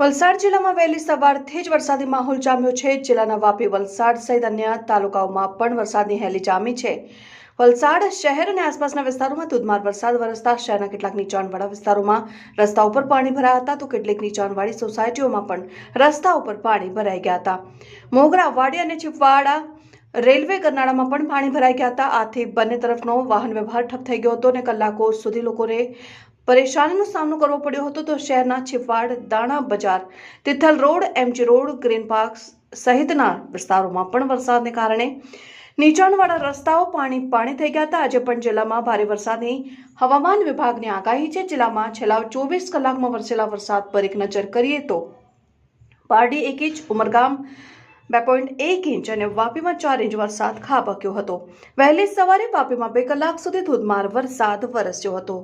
વલસાડ જિલ્લામાં વહેલી સવારથી જ વરસાદી માહોલ જામ્યો છે. જિલ્લાના વાપી વલસાડ સહિત અન્ય તાલુકાઓમાં પણ વરસાદની હેલી જામી છે. વલસાડ શહેર અને આસપાસના વિસ્તારોમાં ધોધમાર વરસાદ વરસતા શહેરના કેટલાક નીચાણવાળા વિસ્તારોમાં રસ્તા ઉપર પાણી ભરાયા હતા તો કેટલીક નીચાણવાળી સોસાયટીઓમાં પણ રસ્તા ઉપર પાણી ભરાઈ ગયા હતા. મોગરા, વાડી અને ચીપવાડા રેલવે કરનાળામાં પણ પાણી ભરાઈ ગયા હતા. આથી બંને તરફનો વાહન વ્યવહાર ઠપ થઈ ગયો હતો અને કલાકો સુધી લોકોને પરેશાનીનો સામનો કરવો પડ્યો હતો તો શહેરના છિપાડ દાણા બજાર, Tithal road, MG road, green park સહિતના વિસ્તારોમાં પણ વરસાદને કારણે નીચાણવાળા રસ્તાઓ પાણી પાણી થઈ ગયા હતા. આજે પણ જિલ્લામાં ભારે વરસાદની હવામાન વિભાગની આગાહી છે. જિલ્લામાં છેલ્લા ચોવીસ કલાકમાં વરસેલા વરસાદ પર એક નજર કરીએ તો પારડી એક ઇંચ, ઉમરગામ બે પોઈન્ટ એક ઇંચ અને વાપીમાં ચાર ઇંચ વરસાદ ખાબક્યો હતો. વહેલી સવારે વાપીમાં બે કલાક સુધી ધોધમાર વરસાદ વરસ્યો હતો.